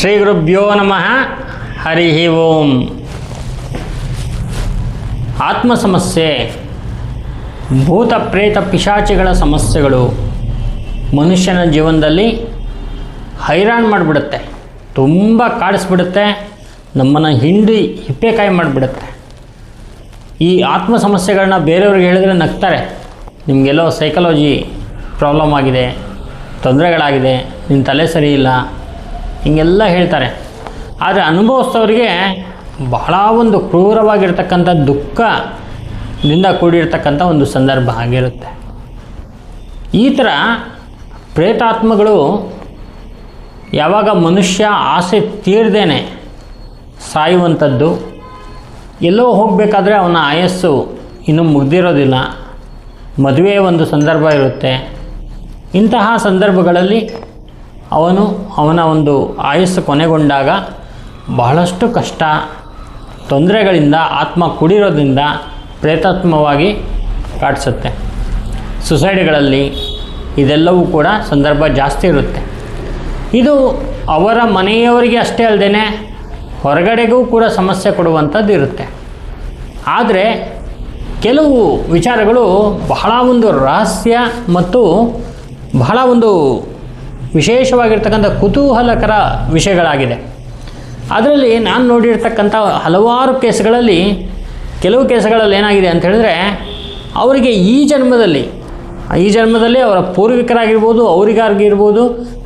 ಶ್ರೀ ಗುರುಭ್ಯೋ ನಮಃ. ಹರಿ ಓಂ. ಆತ್ಮ ಸಮಸ್ಯೆ ಭೂತ ಪ್ರೇತ ಪಿಶಾಚಿಗಳ ಸಮಸ್ಯೆಗಳು ಮನುಷ್ಯನ ಜೀವನದಲ್ಲಿ ಹೈರಾಣ್ ಮಾಡಿಬಿಡುತ್ತೆ. ತುಂಬ ಕಾಡಿಸ್ಬಿಡುತ್ತೆ. ನಮ್ಮನ್ನು ಹಿಂಡಿ ಹಿಪ್ಪೆಕಾಯಿ ಮಾಡಿಬಿಡುತ್ತೆ. ಈ ಆತ್ಮ ಸಮಸ್ಯೆಗಳನ್ನ ಬೇರೆಯವ್ರಿಗೆ ಹೇಳಿದ್ರೆ ನಗ್ತಾರೆ. ನಿಮಗೆಲ್ಲೋ ಸೈಕಾಲಜಿ ಪ್ರಾಬ್ಲಮ್ ಆಗಿದೆ, ತೊಂದರೆಗಳಾಗಿದೆ ನಿಮ್ಮ ತಲೆ ಸರಿ ಇಲ್ಲ ಹಿಂಗೆಲ್ಲ ಹೇಳ್ತಾರೆ. ಆದರೆ ಅನುಭವಿಸ್ತವರಿಗೆ ಬಹಳ ಒಂದು ಕ್ರೂರವಾಗಿರ್ತಕ್ಕಂಥ ದುಃಖದಿಂದ ಕೂಡಿರ್ತಕ್ಕಂಥ ಒಂದು ಸಂದರ್ಭ ಆಗಿರುತ್ತೆ. ಈ ಥರ ಪ್ರೇತಾತ್ಮಗಳು ಯಾವಾಗ ಮನುಷ್ಯ ಆಸೆ ತೀರ್ದೇನೆ ಸಾಯುವಂಥದ್ದು, ಎಲ್ಲೋ ಹೋಗಬೇಕಾದ್ರೆ ಅವನ ಆಯಸ್ಸು ಇನ್ನೂ ಮುಗ್ದಿರೋದಿಲ್ಲ. ಮದುವೆ ಒಂದು ಸಂದರ್ಭ ಇರುತ್ತೆ. ಇಂತಹ ಸಂದರ್ಭಗಳಲ್ಲಿ ಅವನು ಅವನ ಒಂದು ಆಯಸ್ಸು ಕೊನೆಗೊಂಡಾಗ ಬಹಳಷ್ಟು ಕಷ್ಟ, ತೊಂದರೆಗಳಿಂದ, ಆತ್ಮ ಕುಡಿರೋದ್ರಿಂದ ಪ್ರೇತಾತ್ಮವಾಗಿ ಕಾಡಿಸುತ್ತೆ. ಸುಸೈಡ್ಗಳಲ್ಲಿ ಇದೆಲ್ಲವೂ ಕೂಡ ಸಂದರ್ಭ ಜಾಸ್ತಿ ಇರುತ್ತೆ. ಇದು ಅವರ ಮನೆಯವರಿಗೆ ಅಷ್ಟೇ ಅಲ್ಲದೆ ಹೊರಗಡೆಗೂ ಕೂಡ ಸಮಸ್ಯೆ ಕೊಡುವಂಥದ್ದು ಇರುತ್ತೆ. ಆದರೆ ಕೆಲವು ವಿಚಾರಗಳು ಬಹಳ ಒಂದು ರಹಸ್ಯ ಮತ್ತು ಬಹಳ ಒಂದು ವಿಶೇಷವಾಗಿರ್ತಕ್ಕಂಥ ಕುತೂಹಲಕರ ವಿಷಯಗಳಾಗಿದೆ. ಅದರಲ್ಲಿ ನಾನು ನೋಡಿರ್ತಕ್ಕಂಥ ಹಲವಾರು ಕೇಸ್ಗಳಲ್ಲಿ, ಕೆಲವು ಕೇಸ್ಗಳಲ್ಲಿ ಏನಾಗಿದೆ ಅಂತ ಹೇಳಿದ್ರೆ, ಅವರಿಗೆ ಈ ಜನ್ಮದಲ್ಲಿ ಈ ಜನ್ಮದಲ್ಲಿ ಅವರ ಪೂರ್ವಿಕರಾಗಿರ್ಬೋದು, ಅವರಿಗಾಗಿರ್ಬೋದು,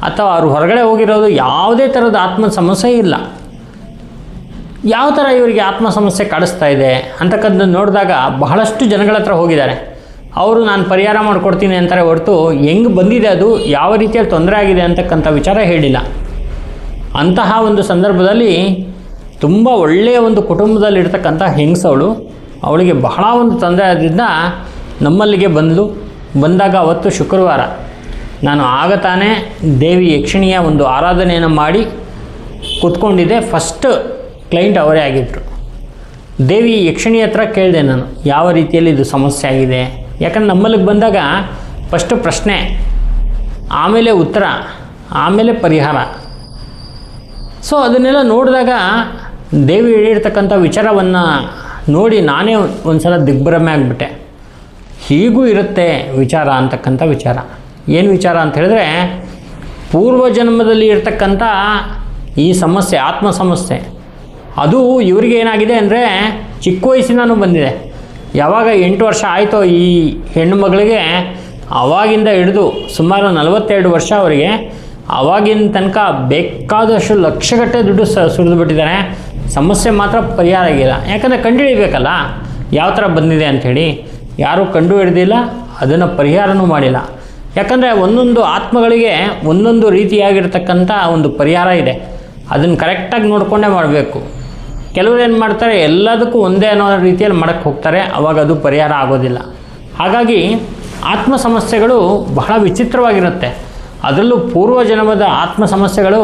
ಅಥವಾ ಅವರು ಹೊರಗಡೆ ಹೋಗಿರೋದು ಯಾವುದೇ ಥರದ ಆತ್ಮ ಸಮಸ್ಯೆ ಇಲ್ಲ. ಯಾವ ಥರ ಇವರಿಗೆ ಆತ್ಮ ಸಮಸ್ಯೆ ಕಾಡಿಸ್ತಾ ಇದೆ ಅಂತಕ್ಕಂಥದ್ದು ನೋಡಿದಾಗ ಬಹಳಷ್ಟು ಜನಗಳ ಹತ್ರ ಹೋಗಿದ್ದಾರೆ. ಅವರು ನಾನು ಪರಿಹಾರ ಮಾಡಿಕೊಡ್ತೀನಿ ಅಂತಾರೆ ಹೊರತು ಹೆಂಗೆ ಬಂದಿದೆ ಅದು, ಯಾವ ರೀತಿಯಲ್ಲಿ ತೊಂದರೆ ಆಗಿದೆ ಅಂತಕ್ಕಂಥ ವಿಚಾರ ಹೇಳಿಲ್ಲ. ಅಂತಹ ಒಂದು ಸಂದರ್ಭದಲ್ಲಿ ತುಂಬ ಒಳ್ಳೆಯ ಒಂದು ಕುಟುಂಬದಲ್ಲಿರ್ತಕ್ಕಂಥ ಹೆಂಗಸವಳು, ಅವಳಿಗೆ ಬಹಳ ಒಂದು ತೊಂದರೆ ಆದ್ದರಿಂದ ನಮ್ಮಲ್ಲಿಗೆ ಬಂದಳು ಬಂದಾಗ ಅವತ್ತು ಶುಕ್ರವಾರ ನಾನು ಆಗ ತಾನೇ ದೇವಿ ಯಕ್ಷಿಣಿಯ ಒಂದು ಆರಾಧನೆಯನ್ನು ಮಾಡಿ ಕೂತ್ಕೊಂಡಿದ್ದೆ. ಫಸ್ಟ್ ಕ್ಲೈಂಟ್ ಅವರೇ ಆಗಿದ್ದರು ದೇವಿ ಯಕ್ಷಿಣಿ ಹತ್ರ ಕೇಳಿದೆ ನಾನು, ಯಾವ ರೀತಿಯಲ್ಲಿ ಇದು ಸಮಸ್ಯೆ ಆಗಿದೆ? ಯಾಕಂದ್ರೆ ನಮ್ಮಲ್ಲಿಗೆ ಬಂದಾಗ ಫಸ್ಟು ಪ್ರಶ್ನೆ, ಆಮೇಲೆ ಉತ್ತರ, ಆಮೇಲೆ ಪರಿಹಾರ. ಸೊ ಅದನ್ನೆಲ್ಲ ನೋಡಿದಾಗ ದೇವಿ ಹೇಳಿರ್ತಕ್ಕಂಥ ವಿಚಾರವನ್ನು ನೋಡಿ ನಾನೇ ಒಂದು ಸಲ ದಿಗ್ಭ್ರಮೆ ಆಗಿಬಿಟ್ಟೆ. ಹೀಗೂ ಇರುತ್ತೆ ವಿಚಾರ ಅಂತಕ್ಕಂಥ ವಿಚಾರ. ಏನು ವಿಚಾರ ಅಂತ ಹೇಳಿದ್ರೆ, ಪೂರ್ವ ಜನ್ಮದಲ್ಲಿ ಇರ್ತಕ್ಕಂಥ ಈ ಸಮಸ್ಯೆ, ಆತ್ಮ ಸಮಸ್ಯೆ, ಅದು ಇವರಿಗೆ ಏನಾಗಿದೆ ಅಂದರೆ ಚಿಕ್ಕ ವಯಸ್ಸಿನೂ ಬಂದಿದೆ. ಯಾವಾಗ ಎಂಟು ವರ್ಷ ಆಯಿತೋ ಈ ಹೆಣ್ಣು ಮಗಳಿಗೆ ಆವಾಗಿಂದ ಹಿಡಿದು ಸುಮಾರು ನಲವತ್ತೆರಡು ವರ್ಷ ಅವರಿಗೆ ಆವಾಗಿನ ತನಕ ಬೇಕಾದಷ್ಟು ಲಕ್ಷಗಟ್ಟೆ ದುಡ್ಡು ಸ, ಸುರಿದು ಬಿಟ್ಟಿದ್ದಾರೆ. ಸಮಸ್ಯೆ ಮಾತ್ರ ಪರಿಹಾರ ಆಗಿಲ್ಲ. ಯಾಕಂದರೆ ಕಂಡುಹಿಡಿಬೇಕಲ್ಲ, ಯಾವ ಥರ ಬಂದಿದೆ ಅಂಥೇಳಿ ಯಾರೂ ಕಂಡು ಹಿಡ್ದಿಲ್ಲ, ಅದನ್ನು ಪರಿಹಾರನೂ ಮಾಡಿಲ್ಲ. ಯಾಕಂದರೆ ಒಂದೊಂದು ಆತ್ಮಗಳಿಗೆ ಒಂದೊಂದು ರೀತಿಯಾಗಿರ್ತಕ್ಕಂಥ ಒಂದು ಪರಿಹಾರ ಇದೆ. ಅದನ್ನು ಕರೆಕ್ಟಾಗಿ ನೋಡಿಕೊಂಡೇ ಮಾಡಬೇಕು. ಕೆಲವರು ಏನು ಮಾಡ್ತಾರೆ, ಎಲ್ಲದಕ್ಕೂ ಒಂದೇ ಅನ್ನೋ ರೀತಿಯಲ್ಲಿ ಮಾಡೋಕ್ಕೆ ಹೋಗ್ತಾರೆ, ಅವಾಗ ಅದು ಪರಿಹಾರ ಆಗೋದಿಲ್ಲ. ಹಾಗಾಗಿ ಆತ್ಮ ಸಮಸ್ಯೆಗಳು ಬಹಳ ವಿಚಿತ್ರವಾಗಿರುತ್ತೆ. ಅದರಲ್ಲೂ ಪೂರ್ವ ಜನ್ಮದ ಆತ್ಮ ಸಮಸ್ಯೆಗಳು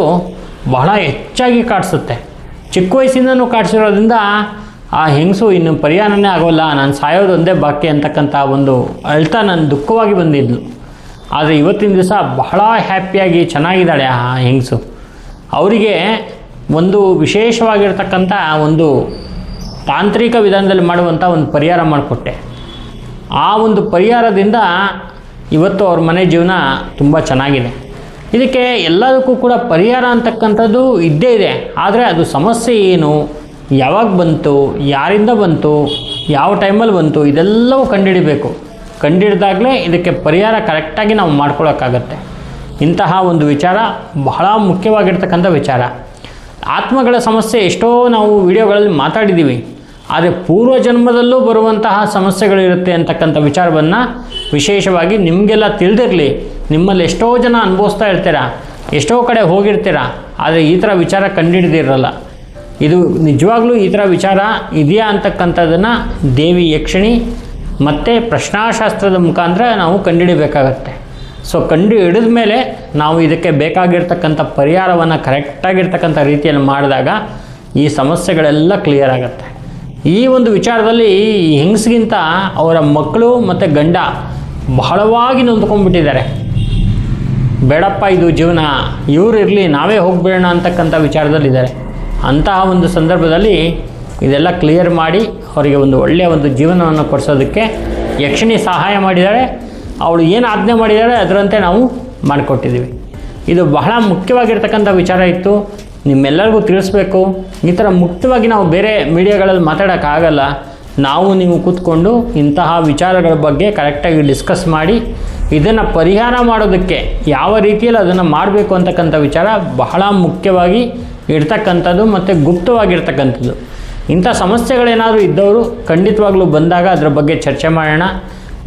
ಬಹಳ ಹೆಚ್ಚಾಗಿ ಕಾಡಿಸುತ್ತೆ. ಚಿಕ್ಕ ವಯಸ್ಸಿಂದನೂ ಕಾಡಿಸಿರೋದ್ರಿಂದ ಆ ಹೆಂಗಸು ಇನ್ನು ಪರಿಹಾರನೇ ಆಗೋಲ್ಲ, ನಾನು ಸಾಯೋದೊಂದೇ ಬಾಕಿ ಅಂತಕ್ಕಂಥ ಒಂದು ಅಳ್ತಾ ನಾನು ದುಃಖವಾಗಿ ಬಂದಿದ್ಲು. ಆದರೆ ಇವತ್ತಿನ ದಿವಸ ಬಹಳ ಹ್ಯಾಪಿಯಾಗಿ ಚೆನ್ನಾಗಿದ್ದಾಳೆ ಆ ಹೆಂಗಸು. ಅವರಿಗೆ ಒಂದು ವಿಶೇಷವಾಗಿರ್ತಕ್ಕಂಥ ಒಂದು ತಾಂತ್ರಿಕ ವಿಧಾನದಲ್ಲಿ ಮಾಡುವಂಥ ಒಂದು ಪರಿಹಾರ ಮಾಡಿಕೊಟ್ಟೆ. ಆ ಒಂದು ಪರಿಹಾರದಿಂದ ಇವತ್ತು ಅವ್ರ ಮನೆ ಜೀವನ ತುಂಬ ಚೆನ್ನಾಗಿದೆ. ಇದಕ್ಕೆ ಎಲ್ಲದಕ್ಕೂ ಕೂಡ ಪರಿಹಾರ ಅಂತಕ್ಕಂಥದ್ದು ಇದ್ದೇ ಇದೆ. ಆದರೆ ಅದು ಸಮಸ್ಯೆ ಏನು? ಯಾವಾಗ ಬಂತು? ಯಾರಿಂದ ಬಂತು? ಯಾವ ಟೈಮಲ್ಲಿ ಬಂತು? ಇದೆಲ್ಲವೂ ಕಂಡುಹಿಡಬೇಕು. ಕಂಡುಹಿಡ್ದಾಗಲೇ ಇದಕ್ಕೆ ಪರಿಹಾರ ಕರೆಕ್ಟಾಗಿ ನಾವು ಮಾಡ್ಕೊಳ್ಳೋಕ್ಕಾಗತ್ತೆ ಇಂತಹ ಒಂದು ವಿಚಾರ ಬಹಳ ಮುಖ್ಯವಾಗಿರ್ತಕ್ಕಂಥ ವಿಚಾರ. ಆತ್ಮಗಳ ಸಮಸ್ಯೆ ಎಷ್ಟೋ ನಾವು ವಿಡಿಯೋಗಳಲ್ಲಿ ಮಾತಾಡಿದ್ದೀವಿ, ಆದರೆ ಪೂರ್ವ ಜನ್ಮದಲ್ಲೂ ಬರುವಂತಹ ಸಮಸ್ಯೆಗಳಿರುತ್ತೆ ಅಂತಕ್ಕಂಥ ವಿಚಾರವನ್ನು ವಿಶೇಷವಾಗಿ ನಿಮಗೆಲ್ಲ ತಿಳಿದಿರಲಿ. ನಿಮ್ಮಲ್ಲಿ ಎಷ್ಟೋ ಜನ ಅನುಭವಿಸ್ತಾ ಇರ್ತೀರಾ, ಎಷ್ಟೋ ಕಡೆ ಹೋಗಿರ್ತೀರಾ, ಆದರೆ ಈ ಥರ ವಿಚಾರ ಕಂಡುಹಿಡಿದಿರಲ್ಲ. ಇದು ನಿಜವಾಗ್ಲೂ ಈ ಥರ ವಿಚಾರ ಇದೆಯಾ ಅಂತಕ್ಕಂಥದ್ದನ್ನು ದೇವಿ ಯಕ್ಷಿಣಿ ಮತ್ತು ಪ್ರಶ್ನಾಶಾಸ್ತ್ರದ ಮುಖಾಂತರ ನಾವು ಕಂಡುಹಿಡಬೇಕಾಗತ್ತೆ. ಸೊ ಕಂಡು ಹಿಡಿದ ಮೇಲೆ ನಾವು ಇದಕ್ಕೆ ಬೇಕಾಗಿರ್ತಕ್ಕಂಥ ಪರಿಹಾರವನ್ನು ಕರೆಕ್ಟಾಗಿರ್ತಕ್ಕಂಥ ರೀತಿಯಲ್ಲಿ ಮಾಡಿದಾಗ ಈ ಸಮಸ್ಯೆಗಳೆಲ್ಲ ಕ್ಲಿಯರ್ ಆಗುತ್ತೆ. ಈ ಒಂದು ವಿಚಾರದಲ್ಲಿ ಈ ಹೆಂಗಸಿಗಿಂತ ಅವರ ಮಕ್ಕಳು ಮತ್ತು ಗಂಡ ಬಹಳವಾಗಿ ನೊಂದ್ಕೊಂಡ್ಬಿಟ್ಟಿದ್ದಾರೆ. ಬೇಡಪ್ಪ ಇದು ಜೀವನ, ಇವರು ಇರಲಿ, ನಾವೇ ಹೋಗ್ಬೇಡ ಅಂತಕ್ಕಂಥ ವಿಚಾರದಲ್ಲಿದ್ದಾರೆ. ಅಂತಹ ಒಂದು ಸಂದರ್ಭದಲ್ಲಿ ಇದೆಲ್ಲ ಕ್ಲಿಯರ್ ಮಾಡಿ ಅವರಿಗೆ ಒಂದು ಒಳ್ಳೆಯ ಒಂದು ಜೀವನವನ್ನು ಕೊಡಿಸೋದಕ್ಕೆ ಯಕ್ಷಿಣಿ ಸಹಾಯ ಮಾಡಿದ್ದಾಳೆ ಅವಳು ಏನು ಆಜ್ಞೆ ಮಾಡಿದ್ದಾರೆ ಅದರಂತೆ ನಾವು ಮಾಡಿಕೊಟ್ಟಿದ್ದೀವಿ. ಇದು ಬಹಳ ಮುಖ್ಯವಾಗಿರ್ತಕ್ಕಂಥ ವಿಚಾರ ಇತ್ತು. ನಿಮ್ಮೆಲ್ಲರಿಗೂ ತಿಳಿಸ್ಬೇಕು. ಈ ಥರ ಮುಕ್ತವಾಗಿ ನಾವು ಬೇರೆ ಮೀಡಿಯಾಗಳಲ್ಲಿ ಮಾತಾಡೋಕ್ಕಾಗಲ್ಲ. ನಾವು ನೀವು ಕೂತ್ಕೊಂಡು ಇಂತಹ ವಿಚಾರಗಳ ಬಗ್ಗೆ ಕರೆಕ್ಟಾಗಿ ಡಿಸ್ಕಸ್ ಮಾಡಿ, ಇದನ್ನು ಪರಿಹಾರ ಮಾಡೋದಕ್ಕೆ ಯಾವ ರೀತಿಯಲ್ಲಿ ಅದನ್ನು ಮಾಡಬೇಕು ಅಂತಕ್ಕಂಥ ವಿಚಾರ ಬಹಳ ಮುಖ್ಯವಾಗಿ ಇರ್ತಕ್ಕಂಥದ್ದು ಮತ್ತು ಗುಪ್ತವಾಗಿರ್ತಕ್ಕಂಥದ್ದು. ಇಂಥ ಸಮಸ್ಯೆಗಳೇನಾದರೂ ಇದ್ದವರು ಖಂಡಿತವಾಗ್ಲೂ ಬಂದಾಗ ಅದರ ಬಗ್ಗೆ ಚರ್ಚೆ ಮಾಡೋಣ.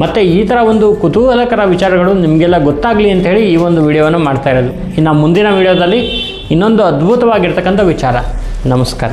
ಮತ್ತು ಈ ಥರ ಒಂದು ಕುತೂಹಲಕರ ವಿಚಾರಗಳು ನಿಮಗೆಲ್ಲ ಗೊತ್ತಾಗಲಿ ಅಂತೇಳಿ ಈ ಒಂದು ವಿಡಿಯೋವನ್ನು ಮಾಡ್ತಾ ಇರೋದು. ಇನ್ನು ಮುಂದಿನ ವಿಡಿಯೋದಲ್ಲಿ ಇನ್ನೊಂದು ಅದ್ಭುತವಾಗಿರ್ತಕ್ಕಂಥ ವಿಚಾರ. ನಮಸ್ಕಾರ.